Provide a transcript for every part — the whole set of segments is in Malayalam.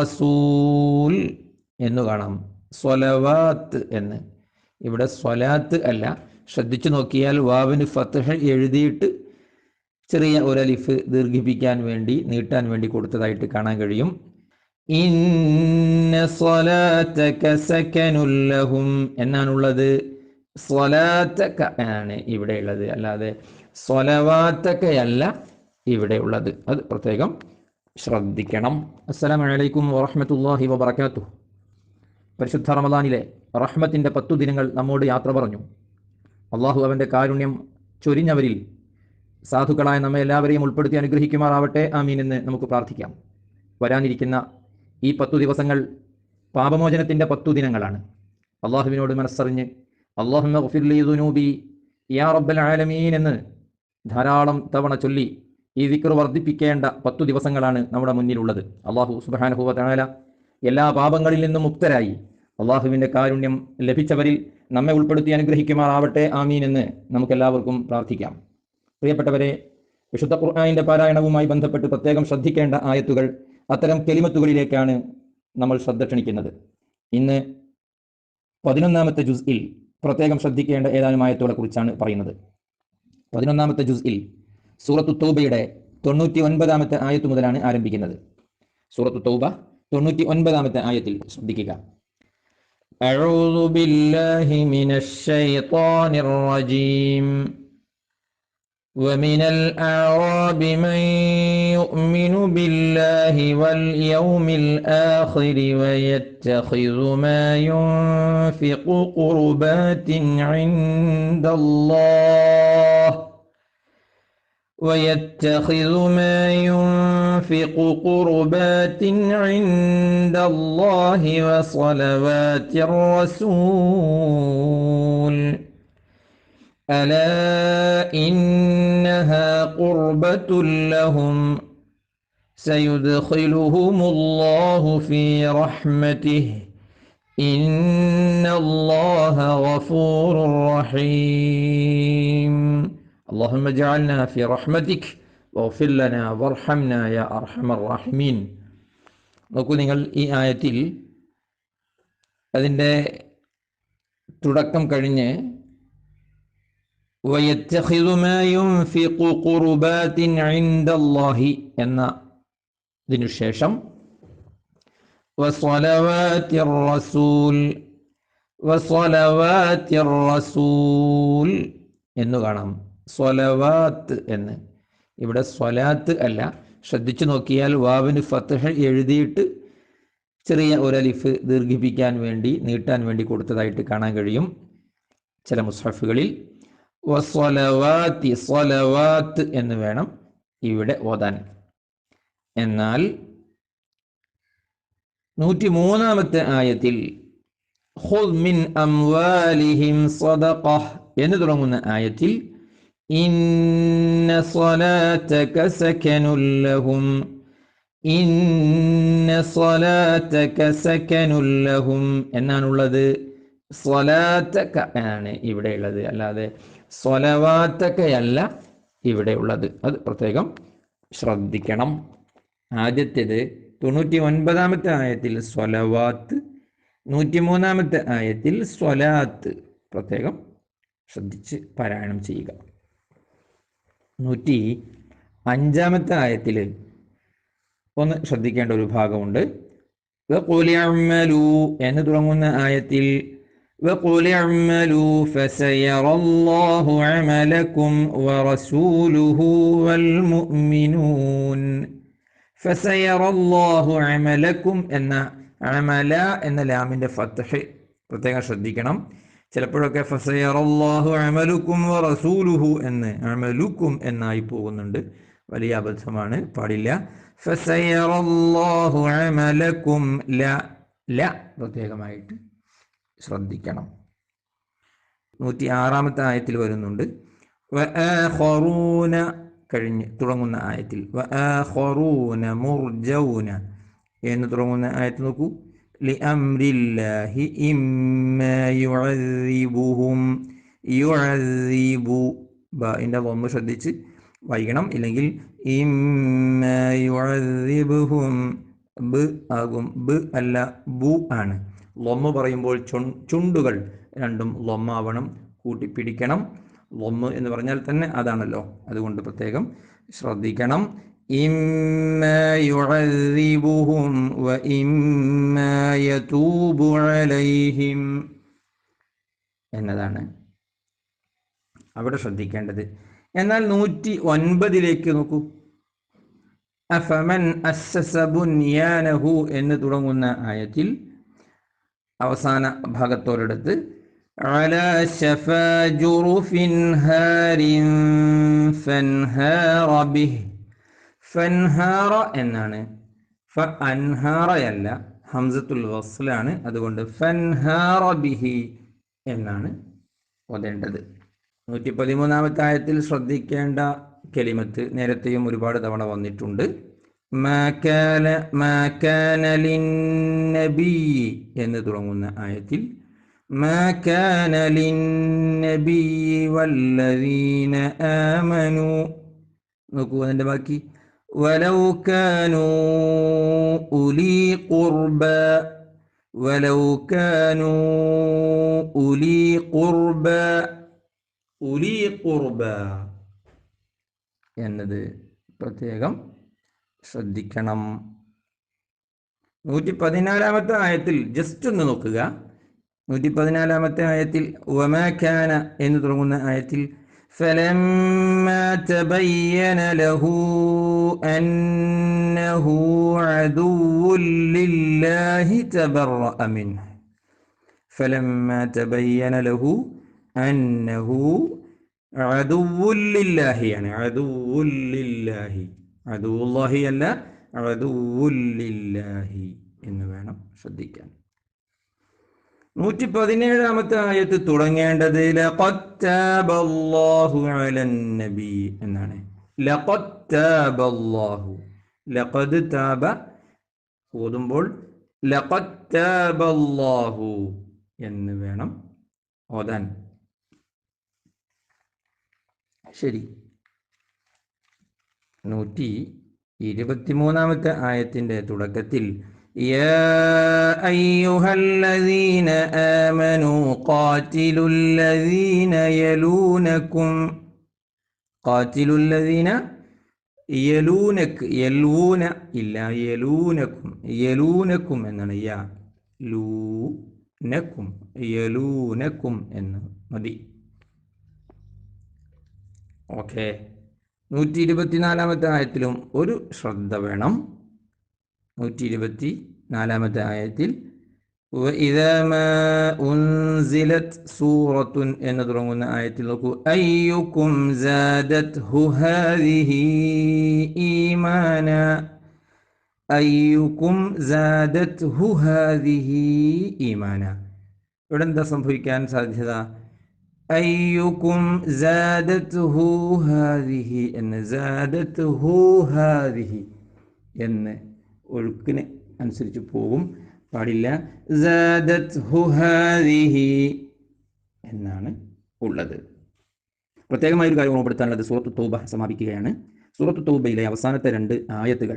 റസൂൽ എന്ന് കാണാം. സ്വലവാത്ത് എന്ന്. ഇവിടെ സ്വലാത്ത് അല്ല. ശ്രദ്ധിച്ചു നോക്കിയാൽ വാവിന് ഫത്തഹ എഴുതിയിട്ട് ചെറിയ ഒരു അലിഫ് ദീർഘിപ്പിക്കാൻ വേണ്ടി നീട്ടാൻ വേണ്ടി കൊടുത്തതായിട്ട് കാണാൻ കഴിയും. ഇന്ന എന്നാണുള്ളത്? സ്വലാത്തക ആണ് ഇവിടെ ഉള്ളത് അല്ലാതെ സ്വലവാത്തക്കയല്ല ഇവിടെ ഉള്ളത് അത് പ്രത്യേകം ശ്രദ്ധിക്കണം. അസ്സലാമലൈക്കും വറഹമത്തല്ലാഹി വബറകാതുഹു. പരിശുദ്ധ റമദാനിലെ റഹ്മത്തിന്റെ പത്തു ദിനങ്ങൾ നമ്മോട് യാത്ര പറഞ്ഞു. അള്ളാഹു അവന്റെ കാരുണ്യം ചൊരിഞ്ഞവരിൽ സാധുക്കളായ നമ്മെ എല്ലാവരെയും ഉൾപ്പെടുത്തി അനുഗ്രഹിക്കുമാറാവട്ടെ. ആമീൻ എന്ന് നമുക്ക് പ്രാർത്ഥിക്കാം. വരാനിരിക്കുന്ന ഈ പത്തു ദിവസങ്ങൾ പാപമോചനത്തിന്റെ പത്തു ദിനങ്ങളാണ്. അള്ളാഹുവിനോട് മനസ്സറിഞ്ഞ് അള്ളാഹുബി യാ റബ്ബൽ ആലമീൻ എന്ന് ധാരാളം തവണ ചൊല്ലി ഈ വിക്ർ വർദ്ധിപ്പിക്കേണ്ട പത്തു ദിവസങ്ങളാണ് നമ്മുടെ മുന്നിലുള്ളത്. അള്ളാഹു സുബാനഹുല എല്ലാ പാപങ്ങളിൽ നിന്നും മുക്തരായി. അള്ളാഹുവിന്റെ കാരുണ്യം ലഭിച്ചവരിൽ നമ്മെ ഉൾപ്പെടുത്തി അനുഗ്രഹിക്കുമാറാവട്ടെ. ആമീൻ എന്ന് നമുക്കെല്ലാവർക്കും പ്രാർത്ഥിക്കാം. പ്രിയപ്പെട്ടവരെ വിശുദ്ധ ഖുർആാനിന്റെ പാരായണവുമായി ബന്ധപ്പെട്ട് പ്രത്യേകം ശ്രദ്ധിക്കേണ്ട ആയത്തുകൾ അത്തരം കെലിമത്തുകളിലേക്കാണ് നമ്മൾ ശ്രദ്ധ ക്ഷണിക്കുന്നത്. ഇന്ന് പതിനൊന്നാമത്തെ ജുസ്ഇൽ പ്രത്യേകം ശ്രദ്ധിക്കേണ്ട ഏതാനും ആയത്തുകളെ കുറിച്ചാണ് പറയുന്നത്. പതിനൊന്നാമത്തെ ജുസ്ഇൽ സൂറത്തു തൗബയുടെ തൊണ്ണൂറ്റി ഒൻപതാമത്തെ ആയത്ത് മുതലാണ് ആരംഭിക്കുന്നത് സൂറത്തു തൗബ തൊണ്ണൂറ്റി ഒൻപതാമത്തെ ആയത്തിൽ ശ്രദ്ധിക്കുക أعوذ بالله من الشيطان الرجيم ومن الأعراب من يؤمن بالله واليوم الآخر ويتخذ ما ينفق قربات عند الله ويتخذ ما ينفق قربات عند الله وصلوات الرسول. ألا إنها قربة لهم. سيدخلهم الله في رحمته. إن الله غفور رحيم. اللهم اجعلنا في رحمتك واغفر لنا وارحمنا يا أرحم الراحمين നോക്കൂ നിങ്ങൾ ഈ ആയത്തിൽ അതിൻ്റെ തുടക്കം കഴിഞ്ഞ് ويتخذ ما ينفق قربات عند الله എന്ന ഇതിനു ശേഷം وصلوات الرسول وصلوات الرسول എന്ന് കാണാം സ്വലവാത്ത് എന്ന്. ഇവിടെ സ്വലാത്ത് അല്ല. ശ്രദ്ധിച്ചു നോക്കിയാൽ വാവിന് ഫത്തഹ എഴുതിയിട്ട് ചെറിയ ഒരലിഫ് ദീർഘിപ്പിക്കാൻ വേണ്ടി നീട്ടാൻ വേണ്ടി കൊടുത്തതായിട്ട് കാണാൻ കഴിയും ചില മുസ്ഹഫുകളിൽ. സ്വലവാത്ത് എന്ന് വേണം ഇവിടെ ഓതാൻ. എന്നാൽ നൂറ്റി മൂന്നാമത്തെ ആയത്തിൽ മിൻ അംവാലിഹിം സദഖഹ് എന്ന് തുടങ്ങുന്ന ആയത്തിൽ ഇന്ന സ്വലാത്തക സകനുൽ ലഹും ഇന്ന സ്വലാത്തക സകനുൽ ലഹും എന്നാണുള്ളത്. സ്വലാത്തക്ക ആണ് ഇവിടെ ഉള്ളത് അല്ലാതെ സ്വലവാത്തക്കയല്ല ഇവിടെ ഉള്ളത് അത് പ്രത്യേകം ശ്രദ്ധിക്കണം. ആദ്യത്തേത് തൊണ്ണൂറ്റി ഒൻപതാമത്തെ ആയത്തിൽ സ്വലവാത്ത് നൂറ്റിമൂന്നാമത്തെ ആയത്തിൽ സ്വലാത്ത് പ്രത്യേകം ശ്രദ്ധിച്ച് പാരായണം ചെയ്യുക. നൂറ്റി അഞ്ചാമത്തെ ആയത്തിൽ ഒന്ന് ശ്രദ്ധിക്കേണ്ട ഒരു ഭാഗമുണ്ട് وقل اعملوا എന്ന് തുടങ്ങുന്ന ആയത്തിൽ وقل اعملوا فسيرى الله عملكم ورسوله والمؤمنون فسيرى الله عملكم എന്ന അമല എന്ന ലാമിൻ്റെ ഫത്തഹ് പ്രത്യേകം ശ്രദ്ധിക്കണം ചിലപ്പോഴൊക്കെ ഫസയറല്ലാഹു അമലുക്കും റസൂലുഹു എന്ന് അമലുക്കും എന്നായി പോകുന്നുണ്ട്. വലിയ അബദ്ധമാണ് പാടില്ല. ഫസയറല്ലാഹു അമലക്കും ല ല പ്രത്യേകമായിട്ട് ശ്രദ്ധിക്കണം. നൂറ്റി ആറാമത്തെ ആയത്തിൽ വരുന്നുണ്ട്. കഴിഞ്ഞ് തുടങ്ങുന്ന ആയത്തിൽ. മുർജൗന എന്ന് തുടങ്ങുന്ന ആയത്ത് നോക്കൂ. ലിഅംരില്ലാഹി الله إما يعذبهم. ബ ഇതിന്റെ വമ്മ് ശ്രദ്ധിച്ച് വായിക്കണം. ഇല്ലെങ്കിൽ ബ് ആകും. അല്ല ബു ആണ്. ലൊമ്മ പറയുമ്പോൾ ചുണ്ടുകൾ രണ്ടും ലൊമ്മാവണം കൂട്ടിപ്പിടിക്കണം. ലൊമ്മ് എന്ന് പറഞ്ഞാൽ തന്നെ അതാണല്ലോ. അതുകൊണ്ട് പ്രത്യേകം ശ്രദ്ധിക്കണം. ഇമ്മയുഅദ്ദിബുഹും വ ഇമ്മയതൂബു അലൈഹിം എന്നതാണ് അവിടെ ശ്രദ്ധിക്കേണ്ടത് എന്നാൽ നൂറ്റി ഒൻപതിലേക്ക് നോക്കൂ അഫമൻ അസ്സസ ബുൻയാനഹു എന്ന് തുടങ്ങുന്ന ആയത്തിൽ അവസാന ഭാഗത്തോടടുത്ത് على شفا جرف هار فانهار به ഫൻഹാറ എന്നാണ്. ഫ അൻഹാറയല്ല ഹംസത്തുൽ വസ്ലാണ്. അതുകൊണ്ട് ഫൻഹാറ ബിഹി എന്നാണ് ഓതേണ്ടത്. നൂറ്റി പതിമൂന്നാമത്തെ ആയത്തിൽ ശ്രദ്ധിക്കേണ്ട കെലിമത്ത് നേരത്തെയും ഒരുപാട് തവണ വന്നിട്ടുണ്ട്. ലിന്നബി എന്ന് തുടങ്ങുന്ന ആയത്തിൽ നോക്കൂ അതിന്റെ ബാക്കി. ولو كانوا أولي قربى ولو كانوا أولي قربى أولي قربى എന്നത് പ്രത്യേകം ശ്രദ്ധിക്കണം നൂറ്റി പതിനാലാമത്തെ ആയത്തിൽ ജസ്റ്റ് ഒന്ന് നോക്കുക നൂറ്റി പതിനാലാമത്തെ ആയത്തിൽ വമാഖാന എന്ന് തുടങ്ങുന്ന ആയത്തിൽ فلما تبين له أنه عدو لله تبرأ منه فلما تبين له أنه عدو لله يعني عدو لله عدو الله അല്ല عدو لله എന്ന് വേണം ശ്രദ്ധിക്കാൻ നൂറ്റി പതിനേഴാമത്തെ ആയത്ത് തുടങ്ങേണ്ടത് എന്നാണ്. ഓതുമ്പോൾ എന്ന് വേണം ഓതാൻ. ശരി. നൂറ്റി ഇരുപത്തിമൂന്നാമത്തെ ആയത്തിന്റെ തുടക്കത്തിൽ يا أيها الذين آمنوا قاتلوا الذين يلونكم قاتلوا الذين يلونك يلون إلا يلونكم يلونكم എന്നാണ് യാ ലൂനക്കും യലൂനക്കും എന്ന് മതി ഓക്കെ നൂറ്റി ഇരുപത്തിനാലാമത്തെ ആയത്തിലും ഒരു ശ്രദ്ധ വേണം നൂറ്റി ഇരുപത്തി നാലാമത്തെ ആയത്തിൽ وإذا ما أنزلت سورة എന്ന് തുടങ്ങുന്ന ആയത്തിൽ നോക്കൂ أيكم زادته هذه إيمانا أيكم زادته هذه إيمانا ഇവിടെ എന്താ സംഭവിക്കാൻ സാധ്യത അയ്യുക്കും സാദത്ഹു ഹാദിഹി എന്ന് സാദത്ഹു ഹാദിഹി എന്ന് ഒഴുക്കിന് അനുസരിച്ച് പോകും. പാടില്ല. എന്നാണ് ഉള്ളത്. പ്രത്യേകമായ ഒരു കാര്യം ഓർമ്മപ്പെടുത്താനുള്ളത്. സൂറത്ത് തൗബ സമാപിക്കുകയാണ്. സൂറത്ത് തൗബയിലെ അവസാനത്തെ രണ്ട് ആയത്തുകൾ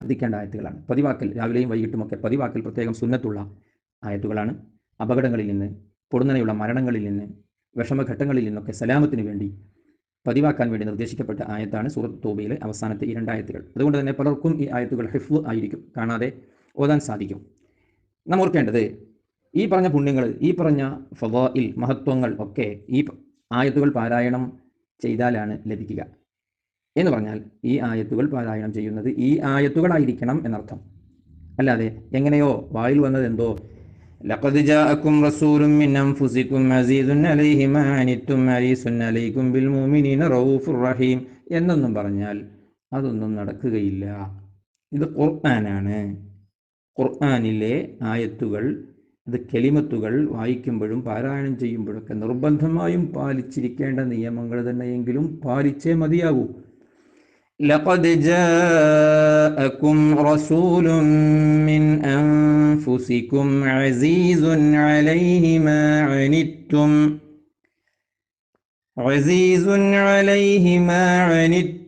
ശ്രദ്ധിക്കേണ്ട ആയത്തുകളാണ്. പതിവാക്കൽ രാവിലെയും വൈകിട്ടുമൊക്കെ പതിവാക്കൽ പ്രത്യേകം സുന്നത്തുള്ള ആയത്തുകളാണ്. അപകടങ്ങളിൽ നിന്ന് പൊടുന്നനെയുള്ള മരണങ്ങളിൽ നിന്ന് വിഷമഘട്ടങ്ങളിൽ നിന്നൊക്കെ സലാമത്തിന് വേണ്ടി പതിവാക്കാൻ വേണ്ടി നിർദ്ദേശിക്കപ്പെട്ട ആയത്താണ് സൂറത്ത് തോബയിലെ അവസാനത്തെ ഈ രണ്ടായത്തുകൾ അതുകൊണ്ട് തന്നെ പലർക്കും ഈ ആയത്തുകൾ ഹിഫ് ആയിരിക്കും. കാണാതെ ഓതാൻ സാധിക്കും നാം ഓർക്കേണ്ടത് ഈ പറഞ്ഞ പുണ്യങ്ങൾ ഈ പറഞ്ഞ ഫവായിൽ മഹത്വങ്ങൾ ഒക്കെ ഈ പ- ആയത്തുകൾ പാരായണം ചെയ്താലാണ് ലഭിക്കുക എന്ന് പറഞ്ഞാൽ ഈ ആയത്തുകൾ പാരായണം ചെയ്യുന്നത് ഈ ആയത്തുകളായിരിക്കണം എന്നർത്ഥം അല്ലാതെ എങ്ങനെയോ വായിൽ വന്നത് എന്തോ لقد جاءكم رسول من أنفسكم عزيز عليه ما عنتم حريص عليكم بالمؤمنين رؤوف رحيم എന്നൊന്നും പറഞ്ഞാൽ അതൊന്നും നടക്കുകയില്ല ഇത് ഖുർആനാണ് ഖുർആനിലെ ആയത്തുകൾ അത് കെലിമത്തുകൾ വായിക്കുമ്പോഴും പാരായണം ചെയ്യുമ്പോഴൊക്കെ നിർബന്ധമായും പാലിച്ചിരിക്കേണ്ട നിയമങ്ങൾ തന്നെയെങ്കിലും പാലിച്ചേ മതിയാകൂ لقد جاءكم رسول من أنفسكم عزيز عليه ما عنتم عزيز عليه ما عنتم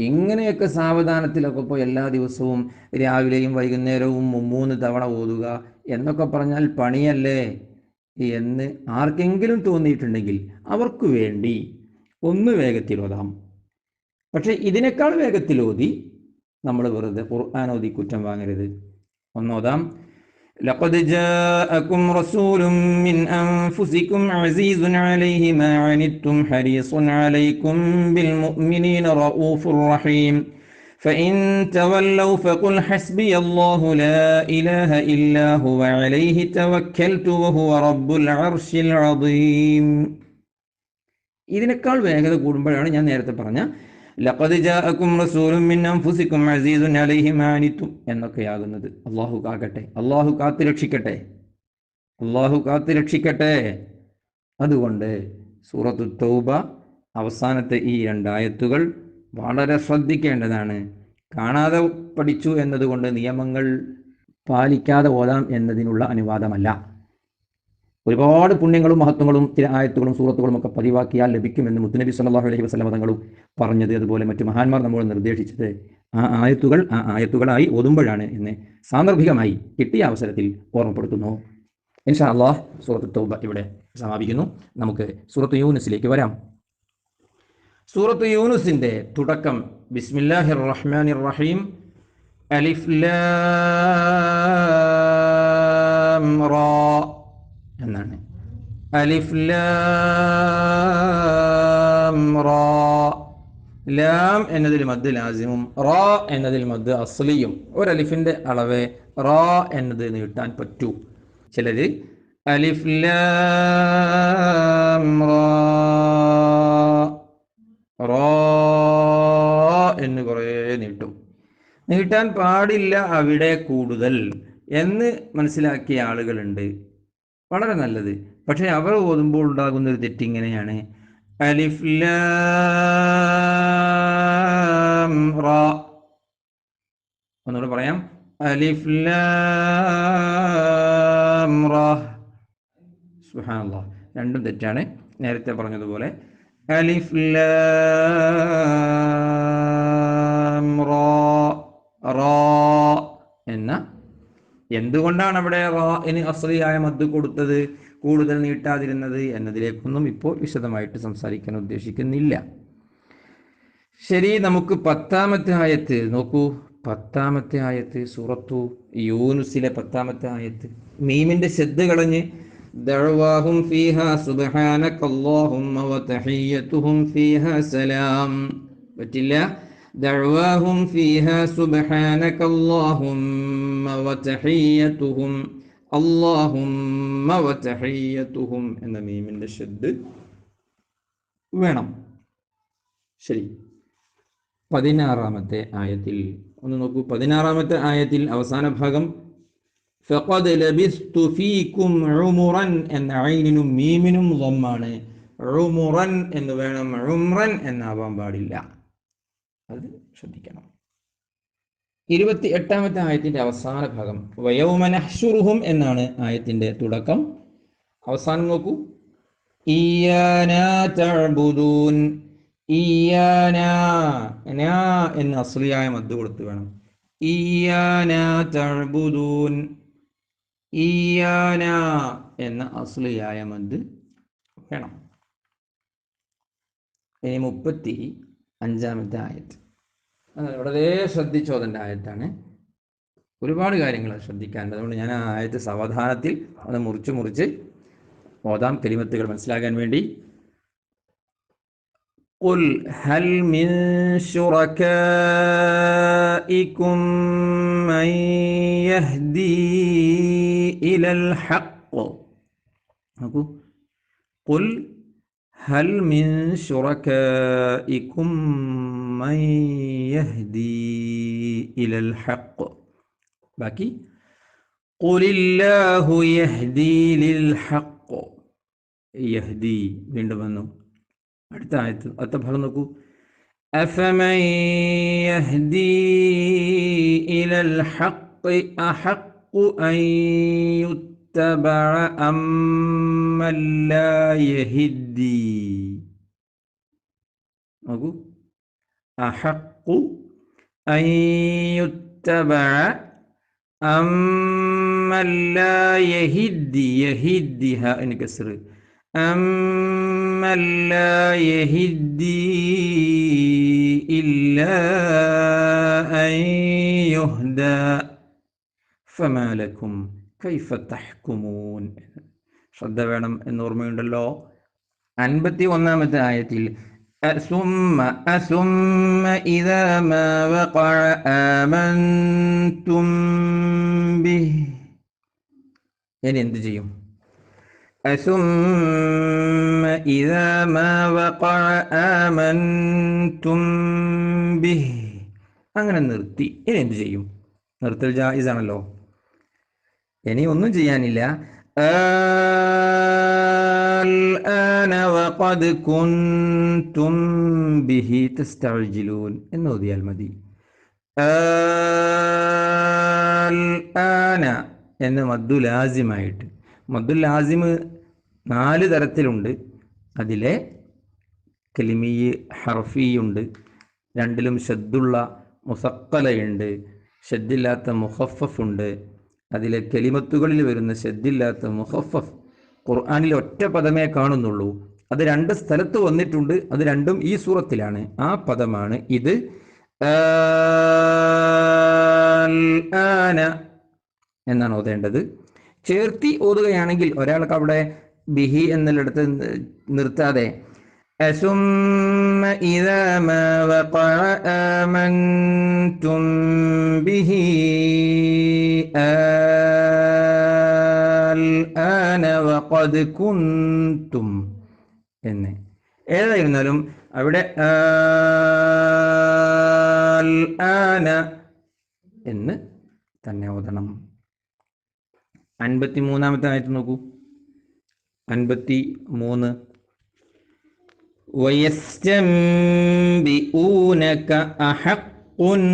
ഇങ്ങനെയൊക്കെ സാവധാനത്തിലൊക്കെ പോയി എല്ലാ ദിവസവും രാവിലെയും വൈകുന്നേരവും മൂന്ന് തവണ ഓതുക എന്നൊക്കെ പറഞ്ഞാൽ പണിയല്ലേ? എന്ന് ആർക്കെങ്കിലും തോന്നിയിട്ടുണ്ടെങ്കിൽ അവർക്ക് വേണ്ടി ഒന്ന് വേഗത്തിൽ ഓതാം. പക്ഷെ ഇതിനേക്കാൾ വേഗത്തിൽ ഓതി നമ്മൾ വെറുതെ ഓതി കുറ്റം വാങ്ങരുത്. ഒന്നോതാം لقد جاءكم رسول من أنفسكم عزيز عليه ما عنتم حريص عليكم بالمؤمنين رؤوف رحيم فإن تولوا فقل حسبي الله لا إله إلا هو عليه توكلت وهو رب العرش العظيم ഇതിനേക്കാൾ വേഗത കൂടുമ്പോഴാണ് ഞാൻ നേരത്തെ പറഞ്ഞ എന്നൊക്കെയാകുന്നത് അള്ളാഹു കാക്കട്ടെ. അള്ളാഹു കാത്തു രക്ഷിക്കട്ടെ. അള്ളാഹു കാത്തു രക്ഷിക്കട്ടെ. അതുകൊണ്ട് സൂറത്തു തൗബ അവസാനത്തെ ഈ രണ്ടായത്തുകൾ വളരെ ശ്രദ്ധിക്കേണ്ടതാണ്. കാണാതെ പഠിച്ചു എന്നതുകൊണ്ട് നിയമങ്ങൾ പാലിക്കാതെ ഓതാം എന്നതിനുള്ള അനുവാദമല്ല. ഒരുപാട് പുണ്യങ്ങളും മഹത്വങ്ങളും ചില ആയത്തുകളും സൂറത്തുകളും ഒക്കെ പതിവാക്കിയാൽ ലഭിക്കുമെന്ന് മുത്തുനബി സല്ലല്ലാഹു അലൈഹി വസ്ലം തങ്ങളും പറഞ്ഞത്. അതുപോലെ മറ്റു മഹാന്മാർ നമ്മൾ നിർദ്ദേശിച്ചത് ആ ആയത്തുകൾ ആ ആയത്തുകളായി ഓതുമ്പോഴാണ് എന്ന് സാന്ദർഭികമായി കിട്ടിയ അവസരത്തിൽ ഓർമ്മപ്പെടുത്തുന്നു. ഇൻഷാ അള്ളാഹ് സൂറത്ത് തൗബ ഇവിടെ സമാപിക്കുന്നു. നമുക്ക് സൂറത്ത് യൂനുസിലേക്ക് വരാം. സൂറത്ത് യൂനുസിന്റെ തുടക്കം. ബിസ്മില്ലാഹിർ റഹ്മാനിർ റഹീം അലിഫ് ലാം റാ എന്നാണ്. അലിഫ് ലാം എന്നതിൽ മദ് ലാസിമും റോ എന്നതിൽ മദ് അസ്ലിയും. ഒരു അലിഫിന്റെ അളവ് റോ എന്നത് നീട്ടാൻ പറ്റൂ. ചിലര് അലിഫ് ലാം റോ എന്ന് കുറേ നീട്ടും. നീട്ടാൻ പാടില്ല അവിടെ കൂടുതൽ എന്ന് മനസ്സിലാക്കിയ ആളുകളുണ്ട്. വളരെ നല്ലത്. പക്ഷേ അവർ ഓതുമ്പോൾ ഉണ്ടാകുന്ന ഒരു തെറ്റിങ്ങനെയാണ് അലിഫ് ഒന്നുകൂടെ പറയാം. അലിഫ് സുബ്ഹാനല്ലാഹ് രണ്ടും തെറ്റാണ്. നേരത്തെ പറഞ്ഞതുപോലെ. അലിഫ് എന്ന എന്തുകൊണ്ടാണ് അവിടെ ഇനി അസ്ലിയായ മദ് കൊടുത്തത്? കൂടുതൽ നീട്ടാതിരുന്നത് എന്നതിലേക്കൊന്നും ഇപ്പോൾ വിശദമായിട്ട് സംസാരിക്കാൻ ഉദ്ദേശിക്കുന്നില്ല. ശരി നമുക്ക് പത്താമത്തെ ആയത്ത് നോക്കൂ. പത്താമത്തെ ആയത്ത് സൂറത്തു യൂനുസിലെ പത്താമത്തെ ആയത്ത്. മീമിന്റെ ശ്രദ്ധ കളഞ്ഞ് സലാം. പറ്റില്ല? വതഹിയതുഹും അല്ലാഹുമ്മ വതഹിയതുഹും എന്ന മീമിന്റെ ഷദ്ദ് വേണം. ശരി. പതിനാറാമത്തെ ആയത്തിൽ ഒന്ന് നോക്കൂ. പതിനാറാമത്തെ ആയത്തിൽ അവസാന ഭാഗം ഫഖദ് ലബിസ്തു ഫീകും ഉമുറൻ എന്ന ഐനിനും മീമിനും ളമ്മാണ് ഉമുറൻ എന്ന് വേണം ഉംറൻ എന്നാവാൻ പാടില്ല. അത് ശ്രദ്ധിക്കണം. ഇരുപത്തി എട്ടാമത്തെ ആയത്തിന്റെ അവസാന ഭാഗം. വയോമനഹ്ഷുറുഹും എന്നാണ് ആയത്തിന്റെ തുടക്കം. അവസാനം നോക്കൂ. എന്ന് അസ്ലിയായ മദ് കൊടുത്തു വേണം. എന്ന അസ്ലിയായ മദ് വേണം. ഇനി മുപ്പത്തി അഞ്ചാമത്തെ ആയത്ത്. വളരെ ശ്രദ്ധിച്ചോതൻ്റെ ആയത്താണ് ഒരുപാട് കാര്യങ്ങൾ ശ്രദ്ധിക്കാനുണ്ട് അതുകൊണ്ട് ഞാൻ ആ ആയത്ത് സാവധാനത്തിൽ അത് മുറിച്ച് മുറിച്ച് ഓതാം കലിമത്തുകൾ മനസ്സിലാക്കാൻ വേണ്ടി قل هل من شركائكم من يهدي إلى الحق നോക്കൂ قل هل من شركائكم من يهدي إلى الحق باقي قل الله يهدي للحق يهدي വീണ്ടും വന്നു അടുത്ത ആയത്ത് അടുത്ത ഭാഗം നോക്കൂ أفمن يهدي إلى الحق أحق أن يتبع أم من لا يهدي നോക്കൂ അഹക്കു അയ്യുത്തബ അമ്മല്ലയഹിദ്ദി യഹിദ്ദി ഹ എനിക്ക് കസറ്. അമ്മല്ലയഹിദ്ദി ഇല്ല അയ്യുഹ്ദ ഫമാലക്കും കൈഫ ശ്രദ്ധ വേണം എന്നോർമ്മയുണ്ടല്ലോ അൻപത്തി ഒന്നാമത്തെ ആയത്തിൽ أثم أثم إذا ما وقع آمنتم به ഇനി എന്ത് ചെയ്യും أثم إذا ما وقع آمنتم به അങ്ങനെ നിർത്തി ഇനി എന്ത് ചെയ്യും നിർത്തൽ ജായിസാണല്ലോ ഇനി ഒന്നും ചെയ്യാനില്ല الآن وقد كنتم به تستعجلون എന്ന് ഓതിയാൽ മതി الآن എന്ന് മദ്ദു ലാസിമായിട്ട് മദ്ദു ലാസിമ് നാല് തരത്തിലുണ്ട് അതിലെ കലിമീ ഹർഫിയുണ്ട് രണ്ടിലും ഷദ്ദുള്ള മുസക്കലയുണ്ട് ഷദ്ദില്ലാത്ത മുഹഫഫ് ഉണ്ട് അതിലെ കെലിമത്തുകളിൽ വരുന്ന ഷദ്ദില്ലാത്ത മുഹഫഫ് ഖുർആാനിൽ ഒറ്റ പദമേ കാണുന്നുള്ളൂ അത് രണ്ട് സ്ഥലത്ത് വന്നിട്ടുണ്ട് അത് രണ്ടും ഈ സൂറത്തിലാണ് ആ പദമാണ് ഇത് ആന എന്നാണ് ഓതേണ്ടത് ചേർത്തി ഓതുകയാണെങ്കിൽ ഒരാൾക്ക് അവിടെ ബിഹി എന്നുള്ളിടത്ത് നിർത്താതെ أثم إذا ما وقع آمنتم به الآن وقد كنتم എന്ന് ഏതായിരുന്നാലും അവിടെ ആന എന്ന് തന്നെ ഓതണം അൻപത്തി മൂന്നാമത്തെ ആയിട്ട് നോക്കൂ അൻപത്തി മൂന്ന് ويستنبئونك أحق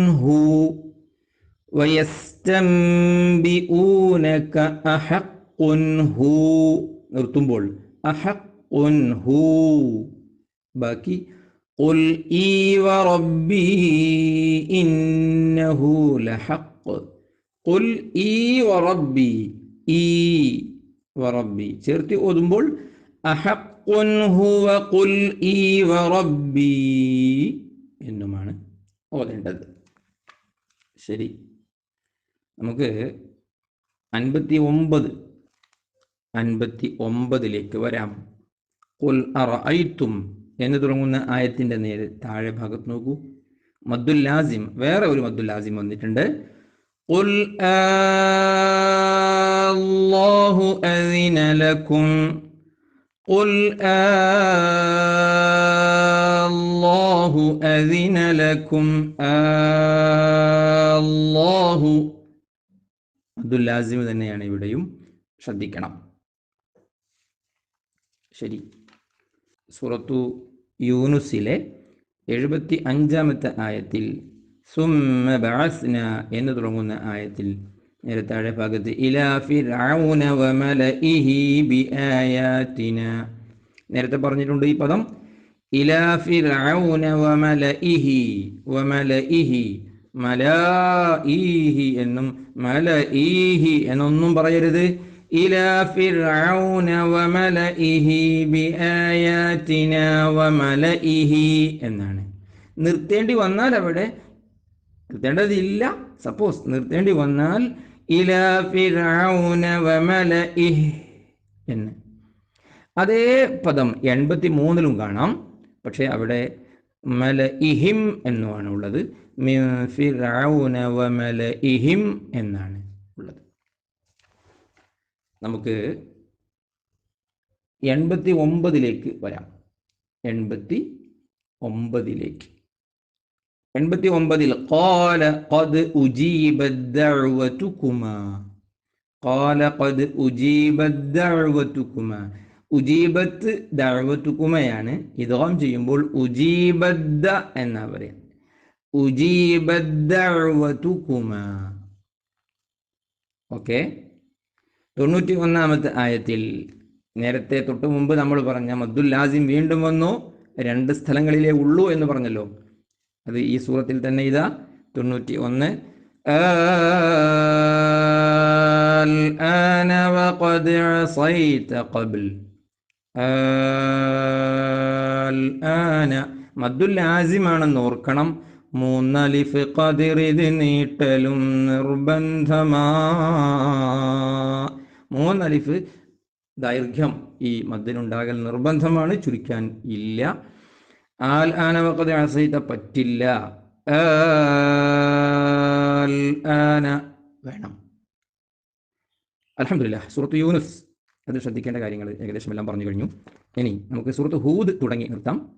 هو ويستنبئونك أحق هو നിർത്തുമ്പോൾ أحق هو ബാക്കി قل إي وربي إنه لحق قل إي وربي إي وربي ചേർത്തി ഓതുമ്പോൾ أحق ഹുവ ഖുൽ ഈ വറബ്ബി എന്നുമാണ് ഓതേണ്ടത് ശരി നമുക്ക് അൻപത്തി ഒമ്പത് അൻപത്തി ഒമ്പതിലേക്ക് വരാം കുൽ അറഅയ്തും എന്ന് തുടങ്ങുന്ന ആയത്തിൻ്റെ നേരെ താഴെ ഭാഗത്ത് നോക്കൂ മദ്ദുൽ ലാസിം വേറെ ഒരു മദ്ദുൽ ലാസിം വന്നിട്ടുണ്ട് قل الله أذن لكم قل الله أذن لكم الله അബ്ദുൽ ലാസിം തന്നെയാണ് ഇവിടെയും ശ്രദ്ധിക്കണം ശരി. സുറത്തു യൂനുസിലെ എഴുപത്തി അഞ്ചാമത്തെ ആയത്തിൽ സുമ്മ ബഅസ്ന എന്ന് തുടങ്ങുന്ന ആയത്തിൽ നേരെ താഴെ ഭാഗത്ത് ഇലാ ഫിർഔന വമലഇഹി നേരത്തെ പറഞ്ഞിട്ടുണ്ട് ഈ പദം ഇലാ ഫിർഔന വമലഇഹി വമലഇഹി മലാഇഹി എന്നും മലഇഹി എന്നൊന്നും പറയരുത്. ഇലാ ഫിർഔന وملئه بآياتنا وملئه എന്നാണ്. നിർത്തേണ്ടി വന്നാൽ അവിടെ നിർത്തേണ്ടതില്ല. സപ്പോസ് നിർത്തേണ്ടി വന്നാൽ ഇലാ ഫിർഔന വമലഇഹ് എന്ന്. അതേ പദം എൺപത്തി മൂന്നിലും കാണാം. പക്ഷേ അവിടെ മല ഇഹിം എന്നുമാണ് ഉള്ളത് ഫിറൗന വമല ഇഹിം എന്നാണ്. നമുക്ക് എൺപത്തി ഒമ്പതിലേക്ക് വരാം എൺപത്തി ഒമ്പതിലേക്ക് എൺപത്തി ഒമ്പതിൽ قال قد أجيبت دعوتكما قال قد أجيبت دعوتكما ഉജീബത്ത് ദഅവത്തുക്കുമയാണ് ഇദ്ഗാം ചെയ്യുമ്പോൾ ഉജീബദ്ദ എന്നാ പറയാം ഉജീബദ്ദഅവത്തുക്കുമ ഓക്കെ തൊണ്ണൂറ്റി ഒന്നാമത്തെ ആയത്തിൽ നേരത്തെ തൊട്ട് മുമ്പ് നമ്മൾ പറഞ്ഞ മദ്ദുൽ ലാസിം വീണ്ടും വന്നു രണ്ട് സ്ഥലങ്ങളിലേ ഉള്ളൂ എന്ന് പറഞ്ഞല്ലോ അത് ഈ സൂറത്തിൽ തന്നെ ഇതാ തൊണ്ണൂറ്റി ഒന്ന് الآن وقد عصيت قبل الآن മദ്ദുൽ ആസിമാണെന്ന് ഓർക്കണം മൂന്നലിഫ് കതിറിത് നീട്ടലും നിർബന്ധമാ മൂന്നലിഫ് ദൈർഘ്യം ഈ മദ്ദിനുണ്ടാകൽ നിർബന്ധമാണ് ചുരുക്കാൻ ഇല്ല. ആൽ ആനവക്കത് അസൈത്ത പറ്റില്ല. ആന വേണം. അലഹമില്ല സുഹൃത്ത് യൂനുസ്. അത് ശ്രദ്ധിക്കേണ്ട കാര്യങ്ങൾ ഏകദേശം എല്ലാം പറഞ്ഞു കഴിഞ്ഞു. ഇനി നമുക്ക് സുഹൃത്ത് ഹൂദ് തുടങ്ങി നിർത്താം.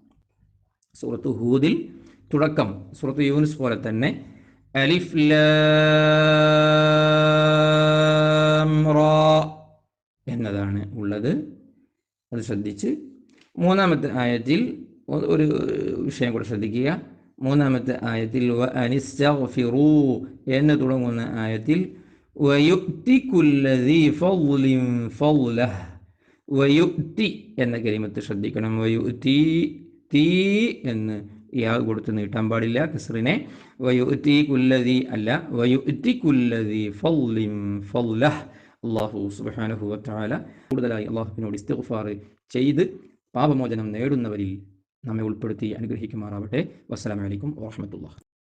സുഹൃത്ത് ഹൂദിൽ തുടക്കം സുഹൃത്ത് യൂനുസ് പോലെ തന്നെ അലിഫ് ലാം എന്നതാണ് ഉള്ളത്. അത് ശ്രദ്ധിച്ച്. മൂന്നാമത്തെ ആയത്തിൽ ഒരു വിഷയം കൂടെ ശ്രദ്ധിക്കുക. മൂന്നാമത്തെ ആയത്തിൽ അനിസ്തഗ്ഫിറൂ എന്ന് തുടങ്ങുന്ന ആയത്തിൽ വയുക്തിക്കുല്ലതി ഫൗലിം ഫൗല വയുക്തി എന്ന കരിമത്ത് ശ്രദ്ധിക്കണം. വയുക്തി തീ എന്ന് യാ കൊടുത്ത് നീട്ടാൻ പാടില്ല കസറിനെ. വയുക്തി കുല്ലതി അല്ല വയുത്തി കുല്ലതി ഫൗലിം ഫളഹ് അള്ളാഹു സുബ്ഹാനഹു വതആല കൂടുതലായി അള്ളാഹുവിനോട് ഇസ്തിഗ്ഫാർ ചെയ്ത് പാപമോചനം നേടുന്നവരിൽ നമ്മെ ഉൾപ്പെടുത്തി അനുഗ്രഹിക്കുമാറാവട്ടെ. വസ്സലാമലൈക്കും അലൈക്കും വറഹ്മത്തുള്ളാഹി.